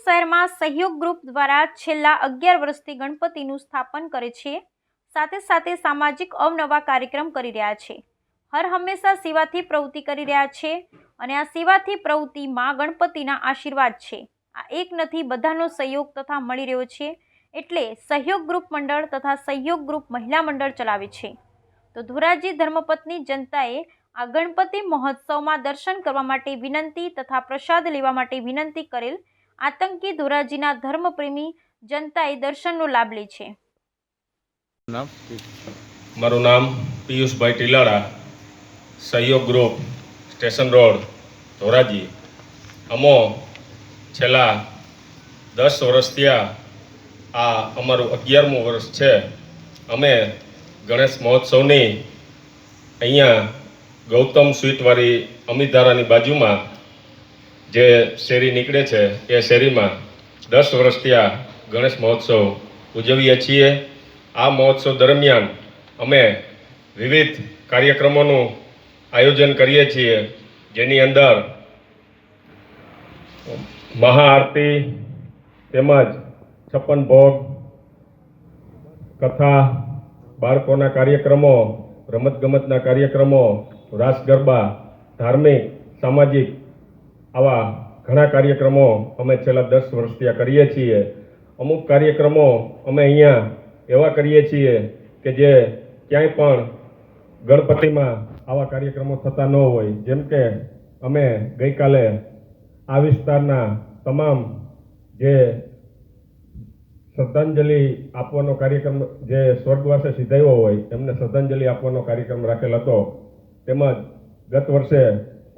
શહેરમાં સહયોગ ગ્રુપ દ્વારા છેલ્લા અગિયાર વર્ષથી ગણપતિનું સ્થાપન કરે છે. સાથે સાથે સામાજિક અવનવા કાર્યક્રમ કરી રહ્યા છે. હર હંમેશા સેવાથી પ્રવૃત્તિ કરી રહ્યા છે અને આ સેવાથી પ્રવૃત્તિમાં ગણપતિના આશીર્વાદ છે. આ એક નથી, બધાનો સહયોગ તથા મળી રહ્યો છે એટલે સહયોગ ગ્રુપ મંડળ તથા સહયોગ ગ્રુપ મહિલા મંડળ ચલાવે છે. તો ધોરાજી ધર્મપત્ની જનતાએ આ ગણપતિ મહોત્સવમાં દર્શન કરવા માટે વિનંતી તથા પ્રસાદ લેવા માટે વિનંતી કરેલ આતંકી ધોરાજીના ધર્મપ્રેમી જનતાએ દર્શનનો લાભ લે છે. મારું નામ પિયુષભાઈ ટીલાળા, સહયોગ ગ્રુપ, સ્ટેશન રોડ, ધોરાજી. અમો છેલ્લા દસ વર્ષ થયા આ અમારું અગિયારમું વર્ષ છે. અમે ગણેશ મહોત્સવની અહીંયા ગૌતમ સ્વીટવાળી અમિતધારાની બાજુમાં જે શેરી નીકળે છે, એ શેરીમાં દસ વર્ષ આ ગણેશ મહોત્સવ ઉજવીએ છીએ. આ મહોત્સવ દરમિયાન અમે વિવિધ કાર્યક્રમોનું આયોજન કરીએ છીએ, જેની અંદર મહાઆરતી તેમજ છપ્પન ભોગ, કથા, બાળકોના કાર્યક્રમો, રમતગમતના કાર્યક્રમો, રાસ ગરબા, ધાર્મિક, સામાજિક આવા ઘણા કાર્યક્રમો અમે છેલ્લા દસ વર્ષથી કરીએ છીએ. અમુક કાર્યક્રમો અમે અહીંયા એવા કરીએ છીએ કે જે ક્યાંય પણ ગણપતિમાં આવા કાર્યક્રમો થતા ન હોય. જેમ કે અમે ગઈકાલે આ વિસ્તારના તમામ જે શ્રદ્ધાંજલિ આપવાનો કાર્યક્રમ, જે સ્વર્ગવાસે સિધાયો હોય, એમને શ્રદ્ધાંજલિ આપવાનો કાર્યક્રમ રાખેલ હતો. તેમજ ગત વર્ષે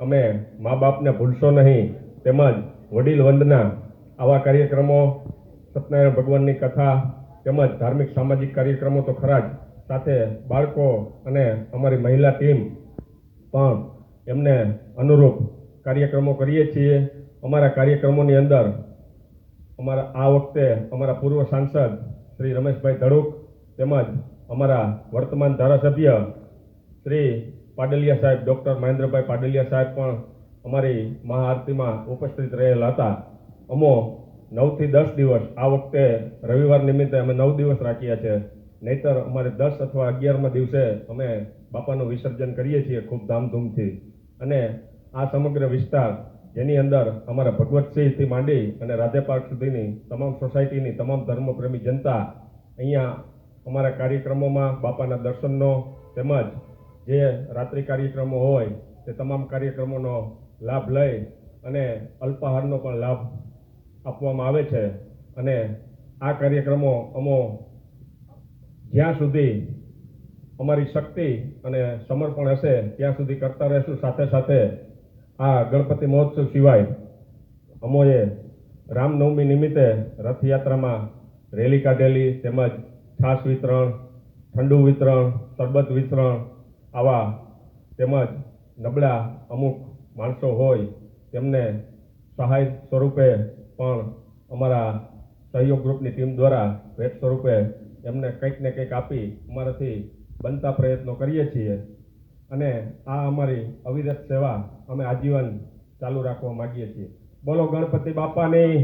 અમે મા બાપને ભૂલશો નહીં. તેમજ વડીલ વંદના, આવા કાર્યક્રમો, સત્યનારાયણ ભગવાનની કથા, તેમજ ધાર્મિક સામાજિક કાર્યક્રમો તો ખરા જ. સાથે બાળકો અને અમારી મહિલા ટીમ પણ એમને અનુરૂપ કાર્યક્રમો કરીએ છીએ. અમારા કાર્યક્રમોની અંદર અમારા આ વખતે અમારા પૂર્વ સાંસદ શ્રી રમેશભાઈ ધડુક તેમજ અમારા વર્તમાન ધારાસભ્ય શ્રી પાડલિયા સાહેબ, ડૉક્ટર મહેન્દ્રભાઈ પાડલિયા સાહેબ પણ અમારી મહાઆરતીમાં ઉપસ્થિત રહેલા હતા. અમો નવથી દસ દિવસ આ વખતે રવિવાર નિમિત્તે અમે નવ દિવસ રાખ્યા છે. નહીતર અમારે દસ અથવા અગિયારમાં દિવસે અમે બાપાનું વિસર્જન કરીએ છીએ ખૂબ ધામધૂમથી. અને આ સમગ્ર વિસ્તાર જેની અંદર અમારા ભગવતસિંહથી માંડી અને રાધે પાર્ક સુધીની તમામ સોસાયટીની તમામ ધર્મપ્રેમી જનતા અહીંયા અમારા કાર્યક્રમોમાં બાપાના દર્શનનો તેમજ જે રાત્રિ કાર્યક્રમો હોય, તે તમામ કાર્યક્રમોનો લાભ લઈ અને અલ્પાહારનો પણ લાભ આપવામાં આવે છે. અને આ કાર્યક્રમો અમો જ્યાં સુધી અમારી શક્તિ અને સમર્પણ હશે, ત્યાં સુધી કરતા રહેશું. સાથે સાથે આ ગણપતિ મહોત્સવ સિવાય અમોએ રામનવમી નિમિત્તે રથયાત્રામાં રેલી કાઢેલી, તેમજ છાશ વિતરણ, ઠંડુ વિતરણ, શરબત વિતરણ આવા તેમજ નબળા અમુક માણસો હોય તેમને સહાય સ્વરૂપે પણ અમારા સહયોગ ગ્રુપની ટીમ દ્વારા ભેટ સ્વરૂપે એમને કંઈક ને કંઈક આપી અમારાથી બનતા પ્રયત્નો કરીએ છીએ. અને આ અમારી અવિરત સેવા અમે આજીવન ચાલુ રાખવા માગીએ છીએ. બોલો ગણપતિ બાપાની.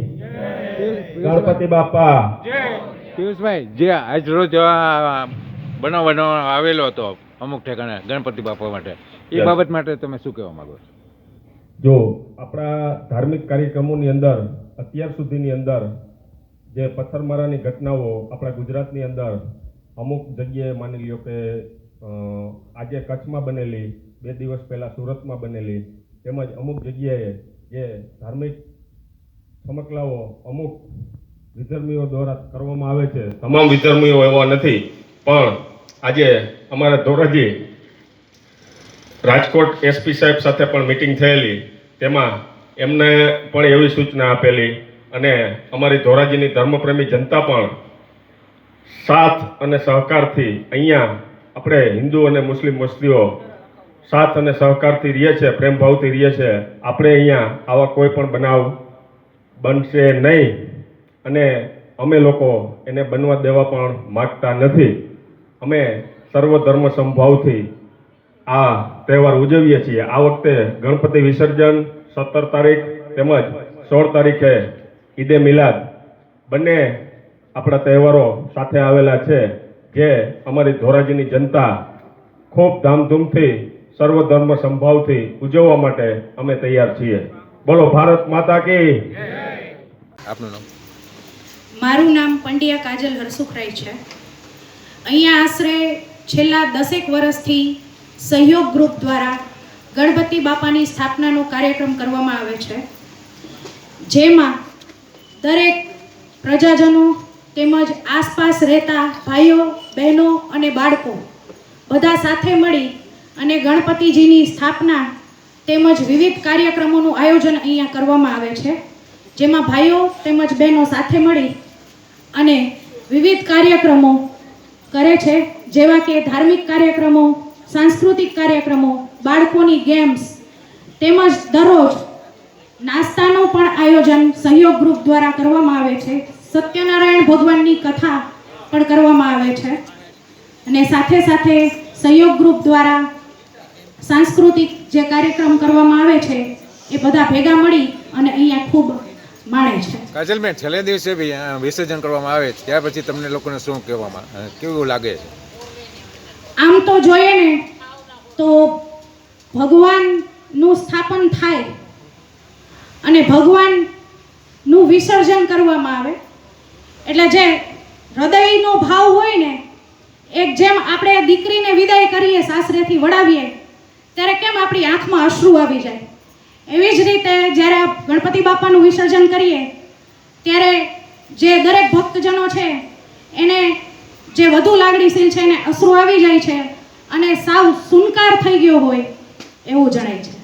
ગણપતિ બાપા. પિયુષભાઈ, જે આજ રોજ બનાવવાનો આવેલો હતો અમુક ઠેકાણે ગણપતિ બાપા માટે એ. બાબત માટે તમે શું કહેવા માંગો છો જો આપણા ધાર્મિક કાર્યક્રમોની અંદર અત્યાર સુધીની અંદર જે પથ્થરમારાની ઘટનાઓ આપણા ગુજરાતની અંદર અમુક જગ્યાએ માની લ્યો કે આજે કચ્છમાં બનેલી બે દિવસ પહેલાં સુરતમાં બનેલી તેમજ અમુક જગ્યાએ જે ધાર્મિક સમકલાઓ અમુક વિધર્મીઓ દ્વારા કરવામાં આવે છે તમામ વિધર્મીઓ એવા નથી પણ આજે અમારા ધોરાજી રાજકોટ એસપી સાહેબ સાથે પણ મિટિંગ થયેલી. તેમાં એમને પણ એવી સૂચના આપેલી અને અમારી ધોરાજીની ધર્મપ્રેમી જનતા પણ સાથ અને સહકારથી અહીંયા આપણે હિન્દુ અને મુસ્લિમ વસ્તીઓ સાથ અને સહકારથી રહીએ છે પ્રેમભાવથી રહીએ છે આપણે અહીંયા આવા કોઈ પણ બનાવ બનશે નહીં અને અમે લોકો એને બનવા દેવા પણ માગતા નથી. અમે સર્વ ધર્મ સમભાવથી આ તહેવાર ઉજવીએ છીએ. આ વખતે ગણપતિ વિસર્જન સત્તર તારીખ તેમજ સોળ તારીખે ઈદે મિલાદ બંને આપણા તહેવારો સાથે આવેલા છે જે અમારી ધોરાજીની જનતા ખૂબ ધામધૂમથી સર્વધર્મ સંભાવથી ઉજવવા માટે અમે તૈયાર છીએ. બોલો ભારત માતા કી આપનું નામ? મારું નામ પંડ્યા કાજલ હરસુખરાય છે. અહીંયા આશરે છેલ્લા દસેક વર્ષથી સહયોગ ગ્રુપ દ્વારા ગણપતિ બાપાની સ્થાપનાનો કાર્યક્રમ કરવામાં આવે છે. જેમાં દરેક પ્રજાજનો તેમજ આસપાસ રહેતા ભાઈઓ, બહેનો અને બાળકો બધા સાથે મળી અને ગણપતિજીની સ્થાપના તેમજ વિવિધ કાર્યક્રમોનું આયોજન અહીંયા કરવામાં આવે છે. જેમાં ભાઈઓ તેમજ બહેનો સાથે મળી અને વિવિધ કાર્યક્રમો કરે છે, જેવા કે ધાર્મિક કાર્યક્રમો, સાંસ્કૃતિક કાર્યક્રમો, બાળકોની ગેમ્સ તેમજ દરરોજ નાસ્તાનું પણ આયોજન સહયોગ ગ્રુપ દ્વારા કરવામાં આવે છે. સત્યનારાયણ ભગવાનની કથા પણ કરવામાં આવે છે. અને સાથે સાથે સહયોગ ગ્રુપ દ્વારા સાંસ્કૃતિક જે કાર્યક્રમ કરવામાં આવે છે, એ બધા ભેગા મળી અને અહીંયા ખૂબ માણે છે. કાજલબેન છેલ્લે દિવસે વિસર્જન કરવામાં આવે છે ત્યાર પછી તમને લોકોને શું કહેવામાં કેવું લાગે છે? આમ તો જોઈએ ને તો ભગવાનનું સ્થાપન થાય અને ભગવાનનું વિસર્જન કરવામાં આવે એટલે જે હૃદયનો ભાવ હોય ને એક જેમ આપણે દીકરીને વિદાય કરીએ સાસરેથી વડાવીએ ત્યારે કેમ આપણી આંખમાં અશ્રુ આવી જાય? એવી જ રીતે જ્યારે ગણપતિ બાપાનું વિસર્જન કરીએ, ત્યારે જે દરેક ભક્તજનો છે, એને જે વધુ લાગણીશીલ છે એને અશ્રુ આવી જાય છે અને સાવ સુનકાર થઈ ગયો હોય એવું જણાય છે.